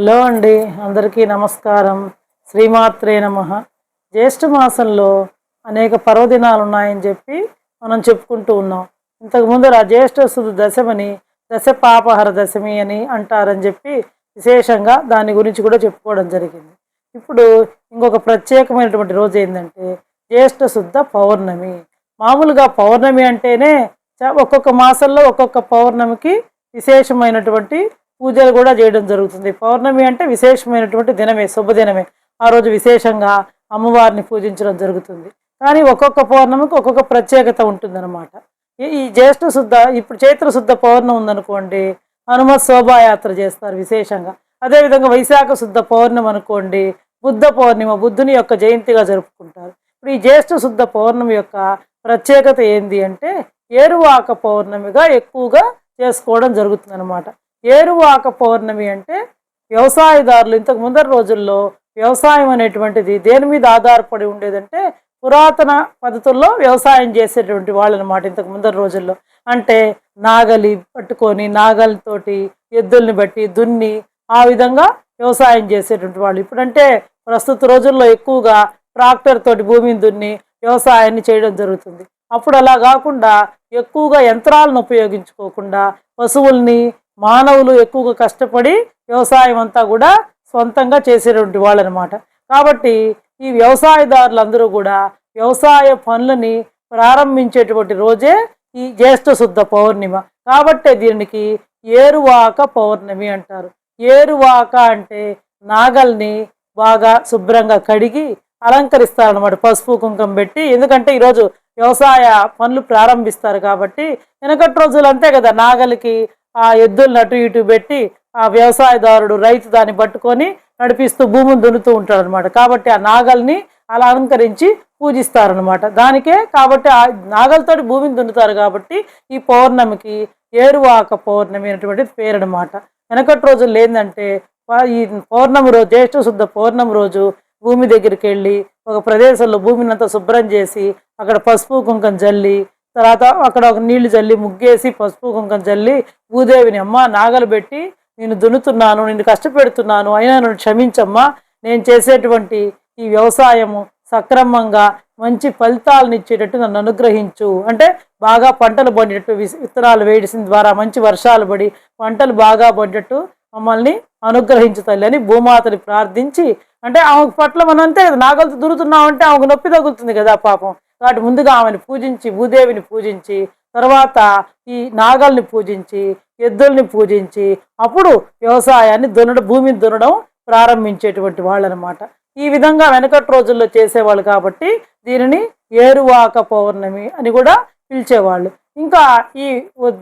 Hello అండి అందరికీ నమస్కారం. శ్రీమాత్రే నమ. జ్యేష్ఠ మాసంలో అనేక పర్వదినాలు ఉన్నాయని చెప్పి మనం చెప్పుకుంటూ ఉన్నాం. ఇంతకు ముందర జ్యేష్ఠ శుద్ధ దశమని దశ పాపహర దశమి అని అంటారని చెప్పి విశేషంగా దాని గురించి కూడా చెప్పుకోవడం జరిగింది. ఇప్పుడు ఇంకొక ప్రత్యేకమైనటువంటి రోజు ఏంటంటే జ్యేష్ఠ శుద్ధ పౌర్ణమి. మామూలుగా పౌర్ణమి అంటేనే చ- ఒక్కొక్క మాసంలో ఒక్కొక్క పౌర్ణమికి విశేషమైనటువంటి పూజలు కూడా చేయడం జరుగుతుంది. పౌర్ణమి అంటే విశేషమైనటువంటి దినమే శుభదినమే. ఆ రోజు విశేషంగా అమ్మవారిని పూజించడం జరుగుతుంది. కానీ ఒక్కొక్క పౌర్ణమికి ఒక్కొక్క ప్రత్యేకత ఉంటుందన్నమాట. ఈ- ఈ జ్యేష్ఠ శుద్ధ ఇప్పుడు చైత్ర శుద్ధ పౌర్ణమి ఉందనుకోండి హనుమత్ శోభాయాత్ర చేస్తారు విశేషంగా. అదేవిధంగా వైశాఖ శుద్ధ పౌర్ణమి అనుకోండి బుద్ధ పౌర్ణిమ బుద్ధుని యొక్క జయంతిగా జరుపుకుంటారు. ఇప్పుడు ఈ జ్యేష్ఠ శుద్ధ పౌర్ణమి యొక్క ప్రత్యేకత ఏంది అంటే ఏరువాక పౌర్ణమిగా ఎక్కువగా చేసుకోవడం జరుగుతుంది అనమాట ఏరువాక పౌర్ణమి అంటే వ్యవసాయదారులు ఇంతకు ముందర రోజుల్లో వ్యవసాయం అనేటువంటిది దేని మీద ఆధారపడి ఉండేదంటే పురాతన పద్ధతుల్లో వ్యవసాయం చేసేటువంటి వాళ్ళు అనమాట ఇంతకు ముందర రోజుల్లో. అంటే నాగలి పట్టుకొని నాగలితోటి ఎద్దుల్ని బట్టి దున్ని ఆ విధంగా వ్యవసాయం చేసేటువంటి వాళ్ళు. ఇప్పుడంటే ప్రస్తుత రోజుల్లో ఎక్కువగా ట్రాక్టర్ తోటి భూమిని దున్ని వ్యవసాయాన్ని చేయడం జరుగుతుంది. అప్పుడు అలా కాకుండా ఎక్కువగా యంత్రాలను ఉపయోగించుకోకుండా పశువుల్ని మానవులు ఎక్కువగా కష్టపడి వ్యవసాయం అంతా కూడా సొంతంగా చేసేటువంటి వాళ్ళు అనమాట కాబట్టి ఈ వ్యవసాయదారులందరూ కూడా వ్యవసాయ పనులని ప్రారంభించేటువంటి రోజే ఈ జ్యేష్ఠ శుద్ధ పౌర్ణిమ. కాబట్టే దీనికి ఏరువాక పౌర్ణమి అంటారు. ఏరువాక అంటే నాగల్ని బాగా శుభ్రంగా కడిగి అలంకరిస్తారనమాట పసుపు కుంకుమ పెట్టి ఎందుకంటే ఈరోజు వ్యవసాయ పనులు ప్రారంభిస్తారు కాబట్టి వెనకటి రోజులు అంతే కదా నాగలికి ఆ ఎద్దులను అటు ఇటు పెట్టి ఆ వ్యవసాయదారుడు రైతు దాన్ని పట్టుకొని నడిపిస్తూ భూమిని దున్నుతూ ఉంటాడు అనమాట కాబట్టి ఆ నాగల్ని అలా అలంకరించి పూజిస్తారనమాట దానికే కాబట్టి ఆ నాగలతోటి భూమిని దున్నుతారు కాబట్టి ఈ పౌర్ణమికి ఏరువాక పౌర్ణమి అనేటువంటిది పేరు అనమాట వెనకటి రోజుల్లో ఏంటంటే ఈ పౌర్ణమి రోజు జ్యేష్ఠ శుద్ధ పౌర్ణమి రోజు భూమి దగ్గరికి వెళ్ళి ఒక ప్రదేశంలో భూమిని అంతా శుభ్రం చేసి అక్కడ పసుపు కుంకం జల్లి తర్వాత అక్కడ ఒక నీళ్ళు చల్లి ముగ్గేసి పసుపు కుంకం చల్లి భూదేవిని అమ్మ నాగలు పెట్టి నేను దున్నుతున్నాను నేను కష్టపెడుతున్నాను అయినా నన్ను క్షమించమ్మా. నేను చేసేటువంటి ఈ వ్యవసాయము సక్రమంగా మంచి ఫలితాలను ఇచ్చేటట్టు నన్ను అనుగ్రహించు. అంటే బాగా పంటలు పండేటట్టు విత్తనాలు వేయడం ద్వారా మంచి వర్షాలు పడి పంటలు బాగా పండేటట్టు మమ్మల్ని అనుగ్రహించు తల్లి అని భూమాతని ప్రార్థించి అంటే ఆమె పట్ల మనం అంతే కదా నాగలతో దురుతున్నామంటే ఆమెకు నొప్పి తగులుతుంది కదా పాపం. కాబట్టి ముందుగా ఆమెను పూజించి భూదేవిని పూజించి తర్వాత ఈ నాగల్ని పూజించి ఎద్దుల్ని పూజించి అప్పుడు వ్యవసాయాన్ని దున్నడం భూమిని దున్నడం ప్రారంభించేటువంటి వాళ్ళు అనమాట ఈ విధంగా వెనకటి రోజుల్లో చేసేవాళ్ళు కాబట్టి దీనిని ఏరువాక పౌర్ణమి అని కూడా పిలిచేవాళ్ళు. ఇంకా ఈ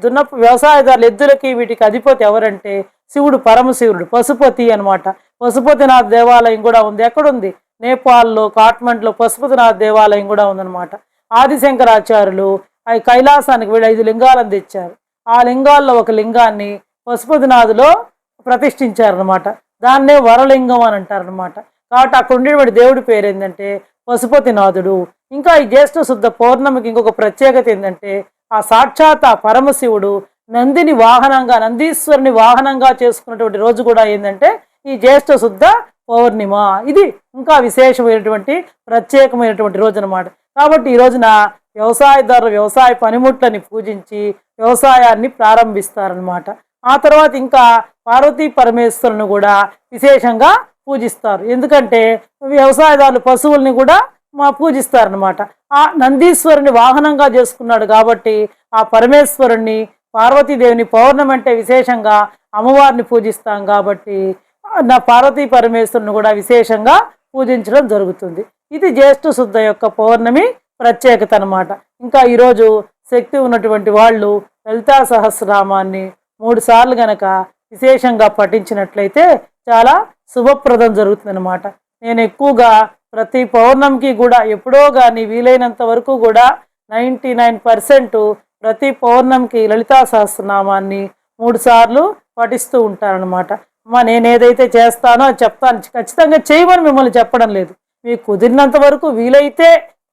దున్న వ్యవసాయదారులు ఎద్దులకి వీటికి అధిపతి ఎవరంటే శివుడు పరమశివుడు పశుపతి అన్నమాట. పశుపతినాథ్ దేవాలయం కూడా ఉంది. ఎక్కడుంది? నేపాల్లో కాట్మండ్లో పశుపతినాథ్ దేవాలయం కూడా ఉందన్నమాట. ఆదిశంకరాచార్యులు ఆ కైలాసానికి వెళ్ళి ఐదు లింగాలను తెచ్చారు. ఆ లింగాల్లో ఒక లింగాన్ని పశుపతినాథులో ప్రతిష్ఠించారనమాట దాన్నే వరలింగం అని అంటారనమాట కాబట్టి అక్కడ ఉండేటువంటి దేవుడి పేరు ఏంటంటే పశుపతినాథుడు. ఇంకా ఈ జ్యేష్ఠ శుద్ధ పౌర్ణమికి ఇంకొక ప్రత్యేకత ఏంటంటే ఆ సాక్షాత్ ఆ పరమశివుడు నందిని వాహనంగా నందీశ్వరుని వాహనంగా చేసుకున్నటువంటి రోజు కూడా ఏంటంటే ఈ జ్యేష్ఠ శుద్ధ పౌర్ణిమ. ఇది ఇంకా విశేషమైనటువంటి ప్రత్యేకమైనటువంటి రోజు అనమాట కాబట్టి ఈ రోజున వ్యవసాయదారులు వ్యవసాయ పనిముట్లని పూజించి వ్యవసాయాన్ని ప్రారంభిస్తారనమాట. ఆ తర్వాత ఇంకా పార్వతీ పరమేశ్వరుని కూడా విశేషంగా పూజిస్తారు. ఎందుకంటే వ్యవసాయదారులు పశువుల్ని కూడా మా పూజిస్తారనమాట. ఆ నందీశ్వరుని వాహనంగా చేసుకున్నాడు కాబట్టి ఆ పరమేశ్వరుణ్ణి పార్వతీదేవిని పౌర్ణమి అంటే విశేషంగా అమ్మవారిని పూజిస్తాం కాబట్టి నా పార్వతీ పరమేశ్వరుని కూడా విశేషంగా పూజించడం జరుగుతుంది. ఇది జ్యేష్ఠ శుద్ధ యొక్క పౌర్ణమి ప్రత్యేకత అనమాట ఇంకా ఈరోజు శక్తి ఉన్నటువంటి వాళ్ళు లలితా సహస్రనామాన్ని మూడుసార్లు గనక విశేషంగా పఠించినట్లయితే చాలా శుభప్రదం జరుగుతుందన్నమాట నేను ఎక్కువగా ప్రతి పౌర్ణమికి కూడా ఎప్పుడో కానీ వీలైనంత వరకు కూడా నైంటీ నైన్ పర్సెంట్ ప్రతి పౌర్ణమికి లలితా సహస్రనామాన్ని మూడుసార్లు పఠిస్తూ ఉంటానన్నమాట. అమ్మా నేను ఏదైతే చేస్తానో చెప్తాను. ఖచ్చితంగా చేయమని మిమ్మల్ని చెప్పడం లేదు. మీకు కుదిరినంత వరకు వీలైతే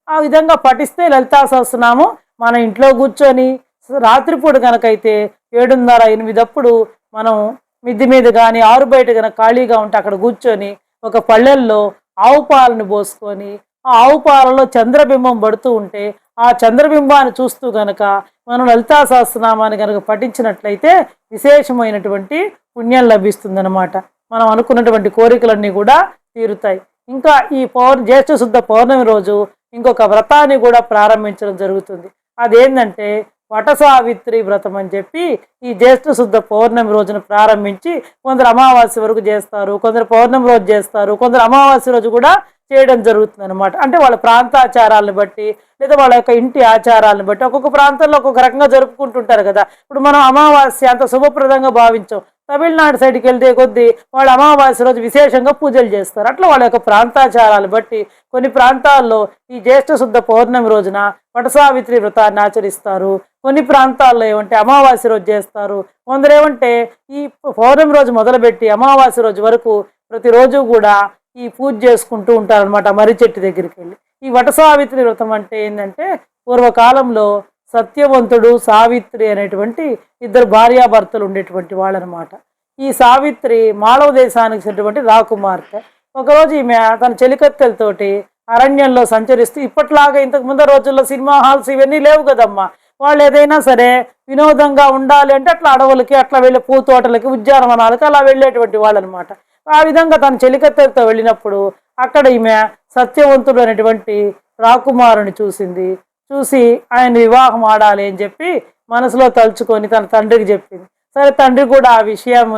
ఆ విధంగా పఠిస్తే లలితా సహస్రనామం మన ఇంట్లో కూర్చొని రాత్రిపూట కనుకైతే ఏడున్నర ఎనిమిదప్పుడు మనం మిద్ది మీద కానీ ఆరు బయట కనుక ఖాళీగా ఉంటే అక్కడ కూర్చొని ఒక పళ్ళెల్లో ఆవు పాలను పోసుకొని ఆ ఆవు పాలలో చంద్రబింబం పడుతూ ఉంటే ఆ చంద్రబింబాన్ని చూస్తూ గనక మనం లలితా సహస్రనామాన్ని కనుక పఠించినట్లయితే విశేషమైనటువంటి పుణ్యం లభిస్తుందన్నమాట. మనం అనుకున్నటువంటి కోరికలన్నీ కూడా తీరుతాయి. ఇంకా ఈ పౌర్ జ్యేష్ఠ శుద్ధ పౌర్ణమి రోజు ఇంకొక వ్రతాన్ని కూడా ప్రారంభించడం జరుగుతుంది. అదేంటంటే వట సావిత్రి వ్రతం అని చెప్పి ఈ జ్యేష్ఠ శుద్ధ పౌర్ణమి రోజున ప్రారంభించి కొందరు అమావాస్య వరకు చేస్తారు కొందరు పౌర్ణమి రోజు చేస్తారు కొందరు అమావాస్య రోజు కూడా చేయడం జరుగుతుంది అనమాట అంటే వాళ్ళ ప్రాంతాచారాలను బట్టి లేదా వాళ్ళ యొక్క ఇంటి ఆచారాలను బట్టి ఒక్కొక్క ప్రాంతంలో ఒక్కొక్క రకంగా జరుపుకుంటుంటారు కదా. ఇప్పుడు మనం అమావాస్య అంత శుభప్రదంగా భావించాం. తమిళనాడు సైడ్కి వెళ్తే కొద్దీ వాళ్ళు అమావాస్య రోజు విశేషంగా పూజలు చేస్తారు. అట్లా వాళ్ళ యొక్క ప్రాంతాచారాలు బట్టి కొన్ని ప్రాంతాల్లో ఈ జ్యేష్ఠ శుద్ధ పౌర్ణమి రోజున వటసావిత్రి వ్రతాన్ని ఆచరిస్తారు. కొన్ని ప్రాంతాల్లో ఏమంటే అమావాస్య రోజు చేస్తారు. కొందరు ఏమంటే ఈ పౌర్ణమి రోజు మొదలుపెట్టి అమావాస్య రోజు వరకు ప్రతిరోజు కూడా ఈ పూజ చేసుకుంటూ ఉంటారనమాట మర్రి చెట్టు దగ్గరికి వెళ్ళి. ఈ వటసావిత్రి వ్రతం అంటే ఏంటంటే పూర్వకాలంలో సత్యవంతుడు సావిత్రి అనేటువంటి ఇద్దరు భార్యాభర్తలు ఉండేటువంటి వాళ్ళనమాట. ఈ సావిత్రి మాళవ దేశానికి చెందినటువంటి రాకుమార్తె. ఒకరోజు ఈమె తన చెలికత్తెలతోటి అరణ్యంలో సంచరిస్తూ ఇప్పట్లాగా ఇంతకు ముందు రోజుల్లో సినిమా హాల్స్ ఇవన్నీ లేవు కదమ్మా. వాళ్ళు ఏదైనా సరే వినోదంగా ఉండాలి అంటే అట్లా అడవులకి అట్లా వెళ్ళే పూతోటలకి ఉద్యానవనాలకి అలా వెళ్ళేటువంటి వాళ్ళు అనమాట ఆ విధంగా తన చెలికత్తెలతో వెళ్ళినప్పుడు అక్కడ ఈమె సత్యవంతుడు అనేటువంటి రాకుమారుని చూసింది. చూసి ఆయన వివాహం ఆడాలి అని చెప్పి మనసులో తలుచుకొని తన తండ్రికి చెప్పింది. సరే తండ్రి కూడా ఆ విషయం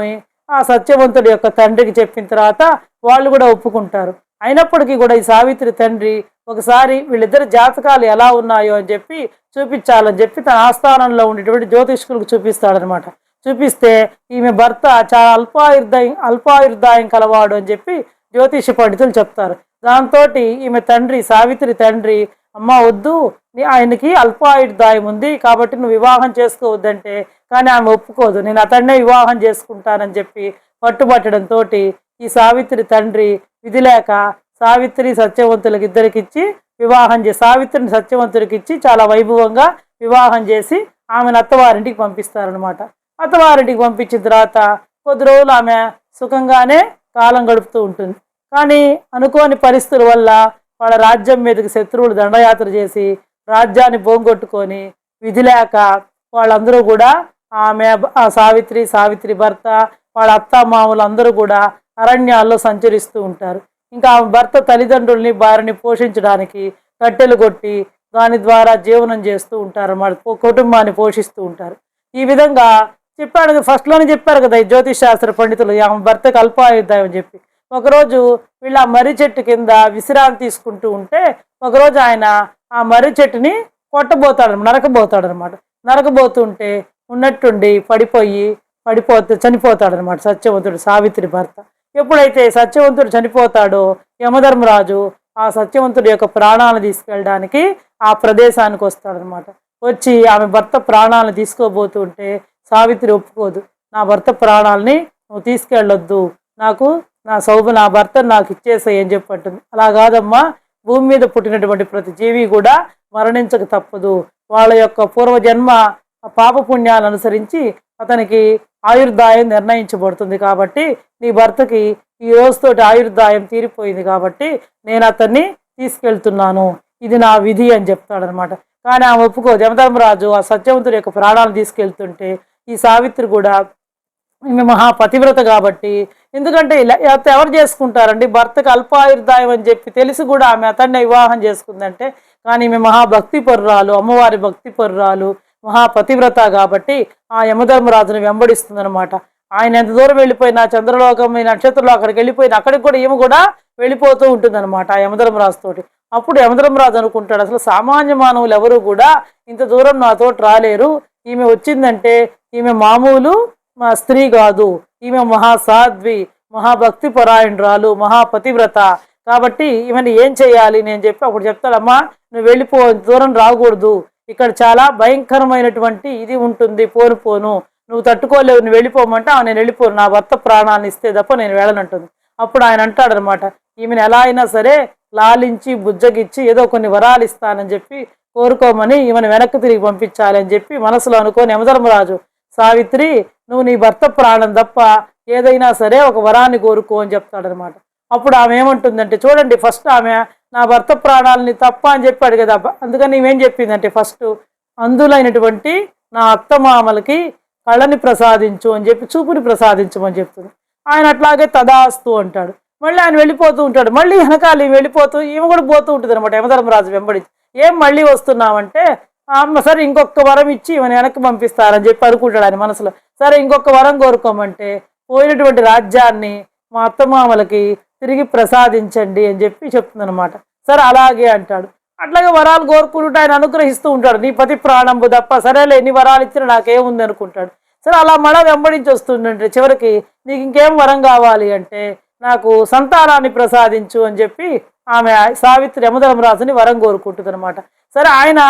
ఆ సత్యవంతుడి యొక్క తండ్రికి చెప్పిన తర్వాత వాళ్ళు కూడా ఒప్పుకుంటారు. అయినప్పటికీ కూడా ఈ సావిత్రి తండ్రి ఒకసారి వీళ్ళిద్దరి జాతకాలు ఎలా ఉన్నాయో అని చెప్పి చూపించాలని చెప్పి తన ఆస్థానంలో ఉండేటువంటి జ్యోతిష్కులకు చూపిస్తాడనమాట చూపిస్తే ఈమె భర్త చాలా అల్పాయుర్దాయం అల్పాయుర్దాయం కలవాడు అని చెప్పి జ్యోతిష పండితులు చెప్తారు. దాంతో ఈమె తండ్రి సావిత్రి తండ్రి అమ్మ వద్దు ఆయనకి అల్పాయుర్దాయం ఉంది కాబట్టి నువ్వు వివాహం చేసుకోవద్దంటే కానీ ఆమె ఒప్పుకోదు. నేను అతన్నే వివాహం చేసుకుంటానని చెప్పి పట్టుబట్టడంతో ఈ సావిత్రి తండ్రి విధి లేక సావిత్రి సత్యవంతులకి ఇద్దరికి ఇచ్చి వివాహం చేసి సావిత్రిని సత్యవంతుడికి ఇచ్చి చాలా వైభవంగా వివాహం చేసి ఆమెను అత్తవారింటికి పంపిస్తారనమాట అత్తవారింటికి పంపించిన తర్వాత కొద్ది రోజులు ఆమె సుఖంగానే కాలం గడుపుతూ ఉంటుంది. కానీ అనుకోని పరిస్థితుల వల్ల వాళ్ళ రాజ్యం మీదకి శత్రువులు దండయాత్ర చేసి రాజ్యాన్ని పోంగొట్టుకొని విధి లేక వాళ్ళందరూ కూడా ఆమె ఆ సావిత్రి సావిత్రి భర్త వాళ్ళ అత్త మామూలు అందరూ కూడా అరణ్యాల్లో సంచరిస్తూ ఉంటారు. ఇంకా ఆమె భర్త తల్లిదండ్రుల్ని భార్యని పోషించడానికి కట్టెలు కొట్టి దాని ద్వారా జీవనం చేస్తూ ఉంటారు. అన్నమాట కుటుంబాన్ని పోషిస్తూ ఉంటారు. ఈ విధంగా చెప్పాడు కదా ఫస్ట్లోనే చెప్పారు కదా ఈ జ్యోతిష్ శాస్త్ర పండితులు ఆమె భర్తకు అల్పాయుద్ధాయం అని చెప్పి. ఒకరోజు వీళ్ళు ఆ మర్రి చెట్టు కింద విశ్రాంతి తీసుకుంటూ ఉంటే ఒకరోజు ఆయన ఆ మర్రి చెట్టుని కొట్టబోతాడు నరకబోతాడు అనమాట నరకబోతుంటే ఉన్నట్టుండి పడిపోయి పడిపోతే చనిపోతాడు అనమాట సత్యవంతుడు సావిత్రి భర్త. ఎప్పుడైతే సత్యవంతుడు చనిపోతాడో యమధర్మరాజు ఆ సత్యవంతుడి యొక్క ప్రాణాలను తీసుకెళ్ళడానికి ఆ ప్రదేశానికి వస్తాడనమాట. వచ్చి ఆమె భర్త ప్రాణాలను తీసుకోబోతుంటే సావిత్రి ఒప్పుకోదు. నా భర్త ప్రాణాలని నువ్వు తీసుకెళ్ళొద్దు. నాకు నా సౌభ నా భర్త నాకు ఇచ్చేసాయి అని చెప్పంటుంది. అలా కాదమ్మా. భూమి మీద పుట్టినటువంటి ప్రతి జీవి కూడా మరణించక తప్పదు. వాళ్ళ యొక్క పూర్వజన్మ పాపపుణ్యాలు అనుసరించి అతనికి ఆయుర్దాయం నిర్ణయించబడుతుంది కాబట్టి నీ భర్తకి ఈ రోజుతోటి ఆయుర్దాయం తీరిపోయింది కాబట్టి నేను అతన్ని తీసుకెళ్తున్నాను. ఇది నా విధి అని చెప్తాడనమాట. కానీ ఆమె ఒప్పుకోదు. యమధర్మరాజు ఆ సత్యవంతుడి యొక్క ప్రాణాలు తీసుకెళ్తుంటే ఈ సావిత్రి కూడా ఈమె మహాపతివ్రత కాబట్టి. ఎందుకంటే ఇలా ఎవరు చేసుకుంటారండి? భర్తకు అల్పాయుర్దాయం అని చెప్పి తెలిసి కూడా ఆమె అతన్ని వివాహం చేసుకుందంటే కానీ ఈమె మహాభక్తి పర్రాలు అమ్మవారి భక్తి పర్రాలు మహాపతివ్రత కాబట్టి ఆ యమధర్మరాజును వెంబడిస్తుందనమాట ఆయన ఎంత దూరం వెళ్ళిపోయినా చంద్రలోకం ఈ నక్షత్రంలో అక్కడికి వెళ్ళిపోయిన అక్కడికి కూడా ఈమె కూడా వెళ్ళిపోతూ ఉంటుందన్నమాట ఆ యమధర్మరాజుతోటి అప్పుడు యమధర్మరాజు అనుకుంటాడు అసలు సామాన్య మానవులు ఎవరు కూడా ఇంత దూరం నాతోటి రాలేరు. ఈమె వచ్చిందంటే ఈమె మామూలు మా స్త్రీ కాదు. ఈమె మహాసాధ్వి మహాభక్తి పరాయణురాలు మహాపతివ్రత. కాబట్టి ఈమెను ఏం చేయాలి నేను చెప్పి అప్పుడు చెప్తాడమ్మా నువ్వు వెళ్ళిపో దూరం రాకూడదు. ఇక్కడ చాలా భయంకరమైనటువంటి ఇది ఉంటుంది పోను పోను. నువ్వు తట్టుకోలేవు నువ్వు వెళ్ళిపోమంటే "ఆ, నేను వెళ్ళిపోను నా భర్త ప్రాణాన్ని ఇస్తే తప్ప నేను వెళ్ళనంటుంది. అప్పుడు ఆయన అంటాడనమాట ఈమెను ఎలా అయినా సరే లాలించి బుజ్జగిచ్చి ఏదో కొన్ని వరాలు ఇస్తానని చెప్పి కోరుకోమని ఈమెను వెనక్కి తిరిగి పంపించాలి అని చెప్పి మనసులో అనుకోని యమధర్మరాజు సావిత్రి నువ్వు నీ భర్త ప్రాణం తప్ప ఏదైనా సరే ఒక వరాన్ని కోరుకో అని చెప్తాడనమాట అప్పుడు ఆమె ఏమంటుందంటే చూడండి ఫస్ట్ ఆమె నా భర్త ప్రాణాలని తప్ప అని చెప్పాడు కదా అందుకని నీవేం చెప్పిందంటే ఫస్ట్ అందులైనటువంటి నా అత్తమామలకి కళ్ళని ప్రసాదించు అని చెప్పి చూపుని ప్రసాదించమని చెప్తుంది. ఆయన అట్లాగే తదాస్తు అంటాడు. మళ్ళీ ఆయన వెళ్ళిపోతూ ఉంటాడు. మళ్ళీ వెనకాల వెళ్ళిపోతూ ఈమె కూడా పోతూ ఉంటుంది అనమాట యమధర్మరాజు వెంబడి ఏం మళ్ళీ వస్తున్నామంటే అమ్మ సరే ఇంకొక వరం ఇచ్చి ఈమెను వెనక్కి పంపిస్తారని చెప్పి అనుకుంటాడు ఆయన మనసులో. సరే ఇంకొక వరం కోరుకోమంటే పోయినటువంటి రాజ్యాన్ని మా అత్తమామలకి తిరిగి ప్రసాదించండి అని చెప్పి చెప్తుందనమాట సరే అలాగే అంటాడు. అట్లాగే వరాలు కోరుకుంటూ ఆయన అనుగ్రహిస్తూ ఉంటాడు. నీ పతి ప్రాణంబు తప్ప సరేలే ఎన్ని వరాలు ఇచ్చినా నాకేముంది అనుకుంటాడు. సరే అలా మళ్ళా వెంబడించి వస్తుందంటే చివరికి నీకు ఇంకేం వరం కావాలి అంటే నాకు సంతానాన్ని ప్రసాదించు అని చెప్పి ఆమె సావిత్రి యమధర్మరాజుని వరం కోరుకుంటుంది అనమాట సరే ఆయన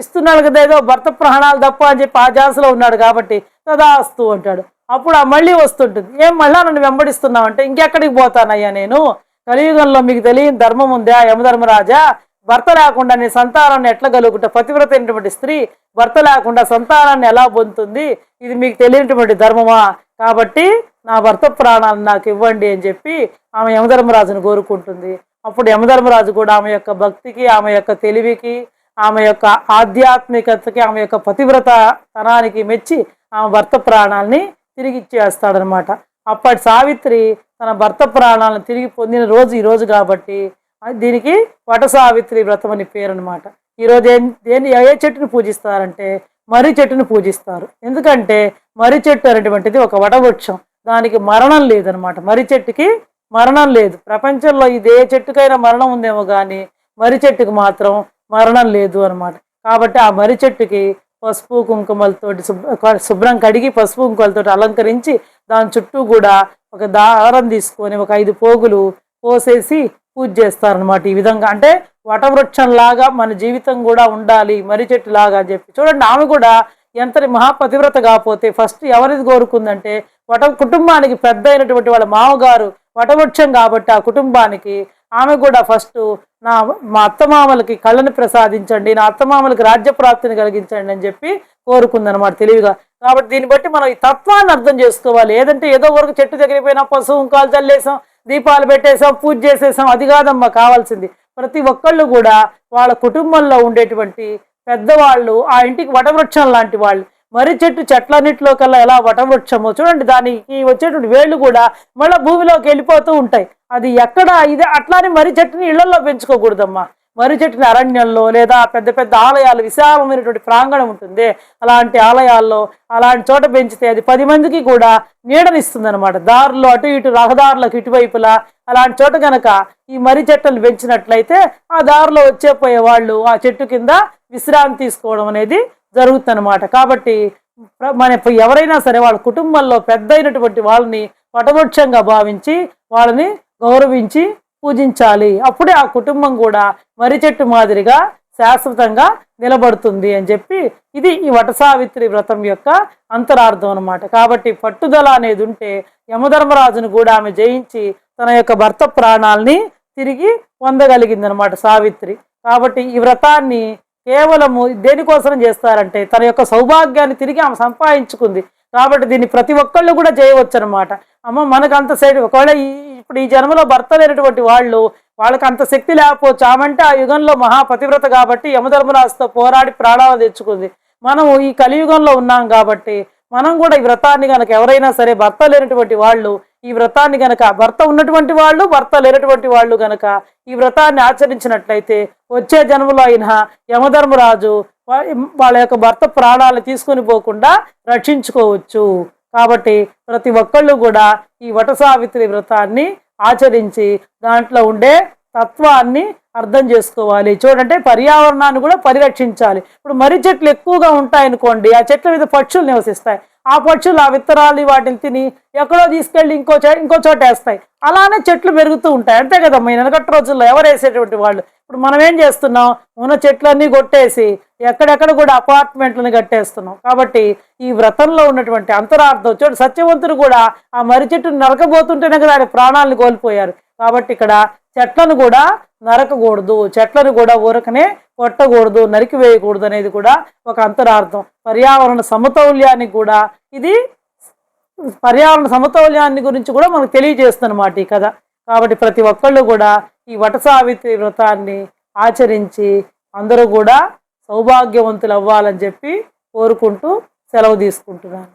ఇస్తున్నాడు కదా ఏదో భర్త ప్రాణాలు తప్ప అని చెప్పి ఆ జాసలో ఉన్నాడు కాబట్టి తదాస్తు అంటాడు. అప్పుడు ఆ మళ్ళీ వస్తుంటుంది. ఏం మళ్ళా నన్ను వెంబడిస్తున్నావు అంటే ఇంకెక్కడికి పోతానయ్యా నేను? కలియుగంలో మీకు తెలియని ధర్మం ఉందా యమధర్మరాజా? భర్త లేకుండా నీ సంతానాన్ని ఎట్లా కలుగుట పతివ్రత అయినటువంటి స్త్రీ భర్త లేకుండా సంతానాన్ని ఎలా పొందుతుంది? ఇది మీకు తెలియనటువంటి ధర్మమా? కాబట్టి నా భర్త ప్రాణాలను నాకు ఇవ్వండి అని చెప్పి ఆమె యమధర్మరాజును కోరుకుంటుంది. అప్పుడు యమధర్మరాజు కూడా ఆమె యొక్క భక్తికి ఆమె యొక్క తెలివికి ఆమె యొక్క ఆధ్యాత్మికతకి ఆమె యొక్క పతివ్రత తనానికి మెచ్చి ఆమె భర్త ప్రాణాలని తిరిగి ఇచ్చేస్తాడనమాట అప్పటి సావిత్రి తన భర్త ప్రాణాలను తిరిగి పొందిన రోజు ఈరోజు కాబట్టి అది దీనికి వట సావిత్రి వ్రతం అని పేరు అనమాట ఈరోజు ఏం దేని ఏ చెట్టుని పూజిస్తారంటే మర్రి చెట్టుని పూజిస్తారు. ఎందుకంటే మర్రి చెట్టు అనేటువంటిది ఒక వటవృక్షం. దానికి మరణం లేదనమాట మర్రి చెట్టుకి మరణం లేదు. ప్రపంచంలో ఇది ఏ చెట్టుకైనా మరణం ఉందేమో కానీ మర్రి చెట్టుకు మాత్రం మరణం లేదు అనమాట కాబట్టి ఆ మర్రి చెట్టుకి పసుపు కుంకుమలతోటి శుభ్ర శుభ్రం కడిగి పసుపు కుంకుమలతోటి అలంకరించి దాని చుట్టూ కూడా ఒక దారం తీసుకొని ఒక ఐదు పోగులు పోసేసి పూజ చేస్తారనమాట ఈ విధంగా. అంటే వటవృక్షంలాగా మన జీవితం కూడా ఉండాలి మర్రి చెట్టు లాగా అని చెప్పి. చూడండి ఆమె కూడా ఎంతటి మహాపతివ్రత కాకపోతే ఫస్ట్ ఎవరిది కోరుకుందంటే వట కుటుంబానికి పెద్ద అయినటువంటి వాళ్ళ మామగారు వటవృక్షం కాబట్టి ఆ కుటుంబానికి ఆమె కూడా ఫస్ట్ నా మా అత్తమామలకి కళ్ళను ప్రసాదించండి నా అత్తమామలకి రాజ్యప్రాప్తిని కలిగించండి అని చెప్పి కోరుకుందనమాట తెలివిగా. కాబట్టి దీన్ని బట్టి మనం ఈ తత్వాన్ని అర్థం చేసుకోవాలి. ఏదంటే ఏదో వరకు చెట్టు దగ్గరికి పశువు కాలు చల్లేసాం దీపాలు పెట్టేసాం పూజ చేసేసాం అది కాదమ్మా కావాల్సింది. ప్రతి ఒక్కళ్ళు కూడా వాళ్ళ కుటుంబంలో ఉండేటువంటి పెద్దవాళ్ళు ఆ ఇంటికి వటవృక్షం లాంటి వాళ్ళు మర్రి చెట్టు చెట్లన్నింటిలో కల్లా ఎలా వటవృక్షమో చూడండి దానికి వచ్చేటువంటి వేళ్ళు కూడా మళ్ళీ భూమిలోకి వెళ్ళిపోతూ ఉంటాయి. అది ఎక్కడ? ఇది అట్లానే మర్రి చెట్టుని ఇళ్ళలో పెంచుకోకూడదమ్మా. మర్రి చెట్టుని అరణ్యంలో లేదా పెద్ద పెద్ద ఆలయాలు విశాలమైనటువంటి ప్రాంగణం ఉంటుంది. అలాంటి ఆలయాల్లో అలాంటి చోట పెంచితే అది పది మందికి కూడా నీడనిస్తుంది అనమాట దారిలో అటు ఇటు రహదారులకు ఇటువైపులా అలాంటి చోట కనుక ఈ మర్రి చెట్టును పెంచినట్లయితే ఆ దారిలో వచ్చే పోయే వాళ్ళు ఆ చెట్టు కింద విశ్రాంతి తీసుకోవడం అనేది జరుగుతుందన్నమాట కాబట్టి మన ఎవరైనా సరే వాళ్ళ కుటుంబంలో పెద్ద అయినటువంటి వాళ్ళని పటవృక్షంగా భావించి వాళ్ళని గౌరవించి పూజించాలి. అప్పుడే ఆ కుటుంబం కూడా మర్రి చెట్టు మాదిరిగా శాశ్వతంగా నిలబడుతుంది అని చెప్పి ఇది ఈ వటసావిత్రి వ్రతం యొక్క అంతరార్థం అనమాట కాబట్టి పట్టుదల అనేది ఉంటే యమధర్మరాజును కూడా ఆమె జయించి తన యొక్క భర్త ప్రాణాల్ని తిరిగి పొందగలిగింది అనమాట సావిత్రి. కాబట్టి ఈ వ్రతాన్ని కేవలము దేనికోసం చేస్తారంటే తన యొక్క సౌభాగ్యాన్ని తిరిగి ఆమె సంపాదించుకుంది. కాబట్టి దీన్ని ప్రతి ఒక్కళ్ళు కూడా చేయవచ్చు అనమాట అమ్మ మనకు అంత సైడ్ ఒకవేళ ఈ ఇప్పుడు ఈ జన్మలో భర్త లేనటువంటి వాళ్ళు వాళ్ళకి అంత శక్తి లేకపోవచ్చు. ఆమంటే ఆ యుగంలో మహాపతివ్రత కాబట్టి యమధర్మరాజుతో పోరాడి ప్రాణాలు తెచ్చుకుంది. మనము ఈ కలియుగంలో ఉన్నాం కాబట్టి మనం కూడా ఈ వ్రతాన్ని గనక ఎవరైనా సరే భర్త లేనటువంటి వాళ్ళు ఈ వ్రతాన్ని గనక భర్త ఉన్నటువంటి వాళ్ళు భర్త లేనటువంటి వాళ్ళు గనక ఈ వ్రతాన్ని ఆచరించినట్లయితే వచ్చే జన్మలో అయిన యమధర్మరాజు వాళ్ళ యొక్క భర్త ప్రాణాలు తీసుకొని పోకుండా రక్షించుకోవచ్చు. కాబట్టి ప్రతి ఒక్కళ్ళు కూడా ఈ వట సావిత్రి వ్రతాన్ని ఆచరించి దాంట్లో ఉండే తత్వాన్ని అర్థం చేసుకోవాలి. చూడంటే పర్యావరణాన్ని కూడా పరిరక్షించాలి. ఇప్పుడు మర్రి చెట్లు ఎక్కువగా ఉంటాయనుకోండి ఆ చెట్ల మీద పక్షులు నివసిస్తాయి. ఆ పక్షులు ఆ విత్తనాలు వాటిని తిని ఎక్కడో తీసుకెళ్ళి ఇంకో చోట ఇంకో చోట వేస్తాయి. అలానే చెట్లు పెరుగుతూ ఉంటాయి. అంతే కదా మీ వెనకటి రోజుల్లో ఎవరు వేసేటువంటి వాళ్ళు? ఇప్పుడు మనం ఏం చేస్తున్నాం? ఉన్న చెట్లన్నీ కొట్టేసి ఎక్కడెక్కడ కూడా అపార్ట్మెంట్లను కట్టేస్తున్నాం. కాబట్టి ఈ వ్రతంలో ఉన్నటువంటి అంతరార్థం చూడు సత్యవంతుడు కూడా ఆ మర్రి చెట్టును నరకబోతుంటేనే కదా ఆయన ప్రాణాలను కోల్పోయారు. కాబట్టి ఇక్కడ చెట్లను కూడా నరకకూడదు. చెట్లను కూడా ఊరకనే కొట్టకూడదు. నరికి వేయకూడదు అనేది కూడా ఒక అంతరార్థం. పర్యావరణ సమతౌల్యానికి కూడా ఇది పర్యావరణ సమతౌల్యాన్ని గురించి కూడా మనకు తెలియజేస్తుందన్నమాట ఈ కథ. కాబట్టి ప్రతి ఒక్కళ్ళు కూడా ఈ వట సావిత్రి వ్రతాన్ని ఆచరించి అందరూ కూడా సౌభాగ్యవంతులు అవ్వాలని చెప్పి కోరుకుంటూ సెలవు తీసుకుంటున్నాను.